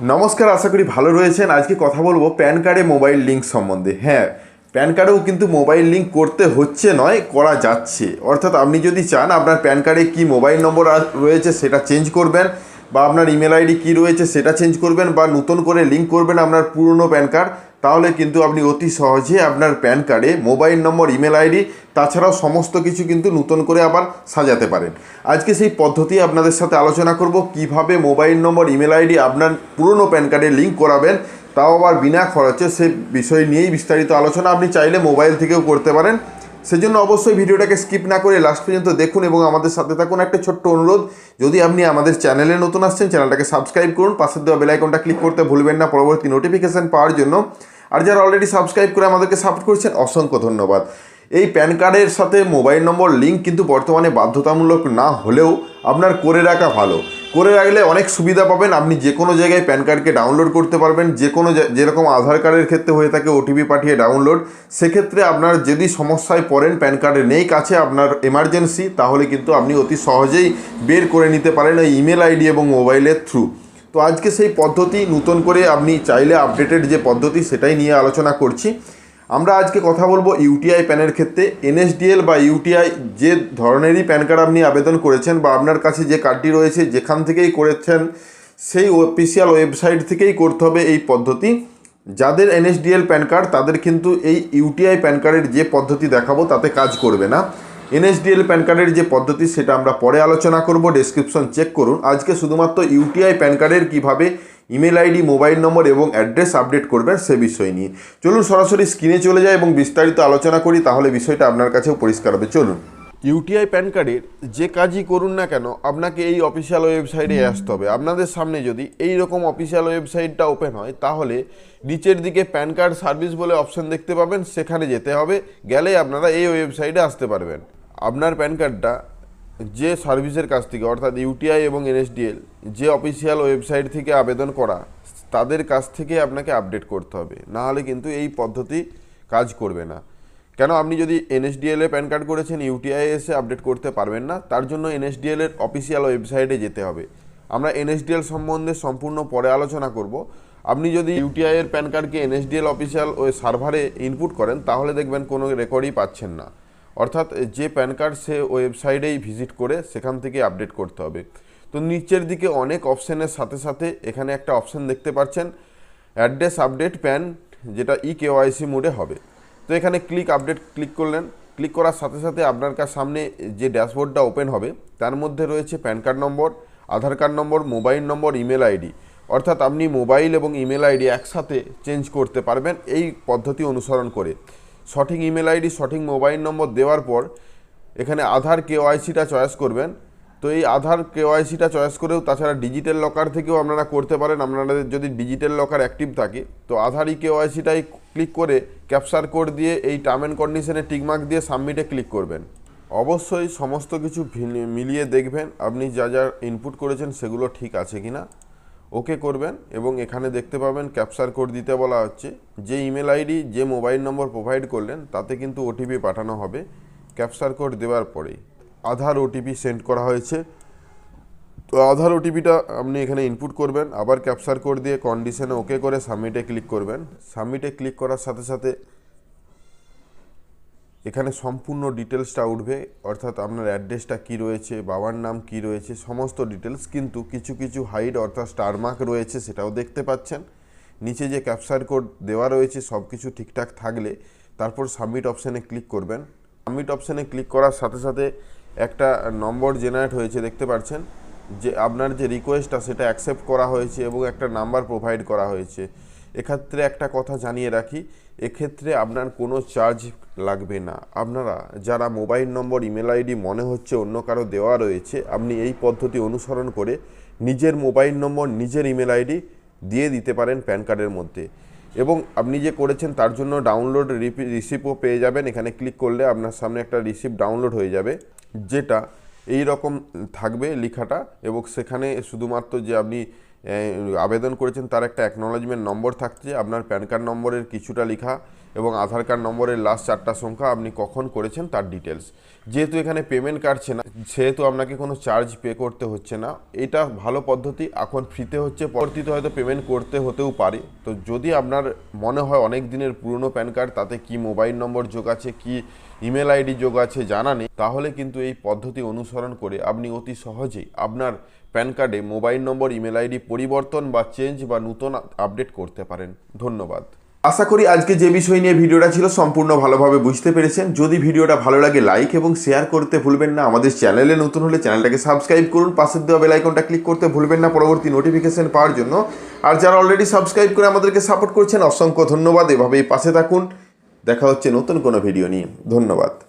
নমস্কার, আশা করি ভালো রয়েছেন। আজকে কথা বলব প্যান কার্ডে মোবাইল লিঙ্ক সম্বন্ধে। হ্যাঁ প্যান কার্ডেও কিন্তু মোবাইল লিঙ্ক করতে হচ্ছে নয়, করা যাচ্ছে। অর্থাৎ আপনি যদি চান আপনার প্যান কার্ডে কি মোবাইল নম্বর রয়েছে সেটা চেঞ্জ করবেন, বা আপনার ইমেল আইডি কী রয়েছে সেটা চেঞ্জ করবেন, বা নতুন করে লিঙ্ক করবেন আপনার পুরনো প্যান কার্ড তাহলে কিন্তু আপনি অতি সহজে আপনার প্যান কার্ডে মোবাইল নম্বর, ইমেল আইডি, তাছাড়াও সমস্ত কিছু কিন্তু নতুন করে আবার সাজাতে পারেন। আজকে সেই পদ্ধতি আপনাদের সাথে আলোচনা করব, কীভাবে মোবাইল নম্বর, ইমেল আইডি আপনার পুরনো প্যান কার্ডে লিঙ্ক করাবেন, তাও আবার বিনা খরচে সে বিষয় নিয়েই বিস্তারিত আলোচনা আপনি চাইলে মোবাইল থেকেও করতে পারেন। সেজন্য অবশ্যই ভিডিওটাকে স্কিপ না করে লাস্ট পর্যন্ত দেখুন এবং আমাদের সাথে থাকুন একটা ছোট্ট অনুরোধ। যদি আপনি আমাদের চ্যানেলে নতুন আসছেন, চ্যানেলটাকে সাবস্ক্রাইব করুন। পাশের দেওয়া বেল আইকনটা ক্লিক করতে ভুলবেন না পরবর্তী নোটিফিকেশন পাওয়ার জন্য। আর যারা অলরেডি সাবস্ক্রাইব করে আমাদেরকে সাপোর্ট করছেন, অসংখ্য ধন্যবাদ। এই প্যান কার্ডের সাথে মোবাইল নম্বর লিঙ্ক কিন্তু বর্তমানে বাধ্যতামূলক না হলেও আপনার করে রাখা ভালো। করে রাখলে অনেক সুবিধা পাবেন। আপনি যে কোনো জায়গায় প্যান কার্ডকে ডাউনলোড করতে পারবেন। যে কোনো যেরকম আধার কার্ডের ক্ষেত্রে হয়ে থাকে ওটিপি পাঠিয়ে ডাউনলোড সেক্ষেত্রে আপনার যদি সমস্যায় পড়েন, প্যান কার্ডে নেই কাছে আপনার এমার্জেন্সি তাহলে কিন্তু আপনি অতি সহজেই বের করে নিতে পারেন ওই ইমেল আইডি এবং মোবাইলের থ্রু তো আজকে সেই পদ্ধতি, নতুন করে আপনি চাইলে আপডেটেড যে পদ্ধতি, সেটাই নিয়ে আলোচনা করছি। আমরা আজকে কথা বলব ইউটিআই প্যানের ক্ষেত্রে। এনএসডিএল বা ইউটিআই যে ধরনেরই প্যান কার্ড আপনি আবেদন করেছেন বা আপনার কাছে যে কার্ডটি রয়েছে, যেখান থেকেই করেছেন, সেই অফিসিয়াল ওয়েবসাইট থেকেই করতে হবে এই পদ্ধতি। যাদের এনএসডিএল প্যান কার্ড, তাদের কিন্তু এই ইউটিআই প্যান কার্ডের যে পদ্ধতি দেখাবো, তাতে কাজ করবে না। এনএসডিএল প্যান কার্ডের যে পদ্ধতি, সেটা আমরা পরে আলোচনা করব। ডেসক্রিপশন চেক করুন। আজকে শুধুমাত্র ইউটিআই প্যান কার্ডের কীভাবে ইমেল আইডি, মোবাইল নম্বর এবং অ্যাড্রেস আপডেট করবেন সে বিষয় নিয়ে। চলুন সরাসরি স্ক্রিনে চলে যায় এবং বিস্তারিত আলোচনা করি, তাহলে বিষয়টা আপনার কাছেও পরিষ্কার হবে। চলুন। ইউটিআই প্যান কার্ডের যে কাজই করুন না কেন, আপনাকে এই অফিসিয়াল ওয়েবসাইটে আসতে হবে। আপনাদের সামনে যদি এই রকম অফিসিয়াল ওয়েবসাইটটা ওপেন হয়, তাহলে নিচের দিকে প্যান কার্ড সার্ভিস বলে অপশন দেখতে পাবেন। সেখানে যেতে হবে গেলে আপনারা এই ওয়েবসাইটে আসতে পারবেন। আপনার প্যান কার্ডটা যে সার্ভিসের কাছ থেকে, অর্থাৎ ইউটিআই এবং এনএসডিএল, যে অফিসিয়াল ওয়েবসাইট থেকে আবেদন করা, তাদের কাছ থেকে আপনাকে আপডেট করতে হবে। না হলে কিন্তু এই পদ্ধতি কাজ করবে না। কেন? আপনি যদি এনএসডিএল এ প্যান কার্ড করেছেন, ইউটিআই এসে আপডেট করতে পারবেন না, তার জন্য এনএসডিএল এর অফিসিয়াল ওয়েবসাইটে যেতে হবে। আমরা এনএসডিএল সম্বন্ধে সম্পূর্ণ পরে আলোচনা করব। আপনি যদি ইউটিআই এর প্যান কার্ডকে এনএসডিএল অফিসিয়াল ওই সার্ভারে ইনপুট করেন, তাহলে দেখবেন কোনো রেকর্ডই পাচ্ছেন না। অর্থাৎ যে প্যান কার্ড সে ওয়েবসাইটেই ভিজিট করে সেখান থেকে আপডেট করতে হবে। তো নিচের দিকে অনেক অপশনের সাথে সাথে এখানে একটা অপশন দেখতে পাচ্ছেন, অ্যাড্রেস আপডেট প্যান, যেটা ই কেওয়াইসি মোডে হবে। তো এখানে ক্লিক আপডেট ক্লিক করলেন। ক্লিক করার সাথে সাথে আপনার কাছে সামনে যে ড্যাশবোর্ডটা ওপেন হবে, তার মধ্যে রয়েছে PAN card number, Aadhaar card number, mobile number, email ID. অর্থাৎ আপনি মোবাইল এবং ইমেল আইডি একসাথে চেঞ্জ করতে পারবেন এই পদ্ধতি অনুসরণ করে। সঠিক ইমেল আইডি, সঠিক মোবাইল নম্বর দেওয়ার পর এখানে আধার কেওয়াইসিটা চয়েস করবেন। তো এই আধার কেওয়াইসিটা চয়েস করেও তাছাড়া ডিজিটাল লকার থেকেও আপনারা করতে পারেন। আপনাদের যদি ডিজিটাল লকার অ্যাক্টিভ থাকে, তো আধার ই কেওয়াইসিটাই ক্লিক করে ক্যাপচার কোড দিয়ে এই টার্ম অ্যান্ড কন্ডিশনে টিকমার্ক দিয়ে সাবমিটে ক্লিক করবেন। অবশ্যই সমস্ত কিছু মিলিয়ে দেখবেন। আপনি যা যা ইনপুট করেছেন সেগুলো ঠিক আছে কি না ওকে করবেন এবং এখানে দেখতে পাবেন ক্যাপচার কোড দিতে বলা হচ্ছে। যে ইমেল আইডি যে মোবাইল নম্বর প্রোভাইড করলেন, তাতে কিন্তু ওটিপি পাঠানো হবে ক্যাপচার কোড দেওয়ার পরেই। আধার ওটিপি সেন্ড করা হয়েছে। তো আধার ওটিপিটা আপনি এখানে ইনপুট করবেন, আবার ক্যাপচার কোড দিয়ে কন্ডিশনে ওকে করে সাবমিটে ক্লিক করবেন। সাবমিটে ক্লিক করার সাথে সাথে এখানে সম্পূর্ণ ডিটেলসটা উঠবে, অর্থাৎ আপনার অ্যাড্রেসটা কী রয়েছে, বাবার নাম কী রয়েছে, সমস্ত ডিটেলস, কিন্তু কিছু কিছু হাইট অর্থাৎ স্টারমার্ক রয়েছে সেটাও দেখতে পাচ্ছেন। নিচে যে ক্যাপচার কোড দেওয়া রয়েছে সব কিছু ঠিকঠাক থাকলে তারপর সাবমিট অপশানে ক্লিক করবেন। সাবমিট অপশানে ক্লিক করার সাথে সাথে একটা নম্বর জেনারেট হয়েছে, দেখতে পাচ্ছেন? যে আপনার যে রিকোয়েস্টটা সেটা অ্যাকসেপ্ট করা হয়েছে এবং একটা নাম্বার প্রোভাইড করা হয়েছে। এক্ষেত্রে একটা কথা জানিয়ে রাখি, এক্ষেত্রে আপনার কোনো চার্জ লাগবে না। আপনারা যারা মোবাইল নম্বর, ইমেল আইডি মনে হচ্ছে অন্য কারও দেওয়া রয়েছে, আপনি এই পদ্ধতি অনুসরণ করে নিজের মোবাইল নম্বর, নিজের ইমেল আইডি দিয়ে দিতে পারেন প্যান কার্ডের মধ্যে। এবং আপনি যে করেছেন তার জন্য ডাউনলোড রিসিপও পেয়ে যাবেন। এখানে ক্লিক করলে আপনার সামনে একটা রিসিপ্ট ডাউনলোড হয়ে যাবে, যেটা এই রকম থাকবে লেখাটা। এবং সেখানে শুধুমাত্র যে আপনি আবেদন করেছেন, তার একটা অ্যাকনোলজমেন্ট নম্বর থাকছে আপনার প্যান কার্ড নম্বরের কিছুটা লেখা এবং আধার কার্ড নম্বরের লাস্ট চারটা সংখ্যা আপনি কখন করেছেন তার ডিটেলস যেহেতু এখানে পেমেন্ট কাটছে না, সেহেতু আপনাকে কোনো চার্জ পে করতে হচ্ছে না। এটা ভালো পদ্ধতি, এখন ফ্রিতে হচ্ছে, পরবর্তীতে হয়তো পেমেন্ট করতে হতেও পারে। তো যদি আপনার মনে হয় অনেক দিনের পুরনো প্যান কার্ড, তাতে কি মোবাইল নম্বর যোগ আছে, কি ইমেল আইডি যোগ আছে জানা নেই, তাহলে কিন্তু এই পদ্ধতি অনুসরণ করে আপনি অতি সহজেই আপনার প্যান কার্ডে মোবাইল নম্বর, ইমেল আইডি পরিবর্তন বা চেঞ্জ বা নতুন আপডেট করতে পারেন। ধন্যবাদ। আশা করি আজকে যে বিষয় নিয়ে ভিডিওটা ছিল সম্পূর্ণ ভালোভাবে বুঝতে পেরেছেন। যদি ভিডিওটা ভালো লাগে, লাইক এবং শেয়ার করতে ভুলবেন না। আমাদের চ্যানেলে নতুন হলে চ্যানেলটাকে সাবস্ক্রাইব করুন। পাশের দেওয়া বেল আইকনটা ক্লিক করতে ভুলবেন না পরবর্তী নোটিফিকেশন পাওয়ার জন্য। আর যারা অলরেডি সাবস্ক্রাইব করে আমাদেরকে সাপোর্ট করছেন, অসংখ্য ধন্যবাদ। এভাবেই পাশে থাকুন। দেখা হচ্ছে নতুন কোনো ভিডিও নিয়ে। ধন্যবাদ।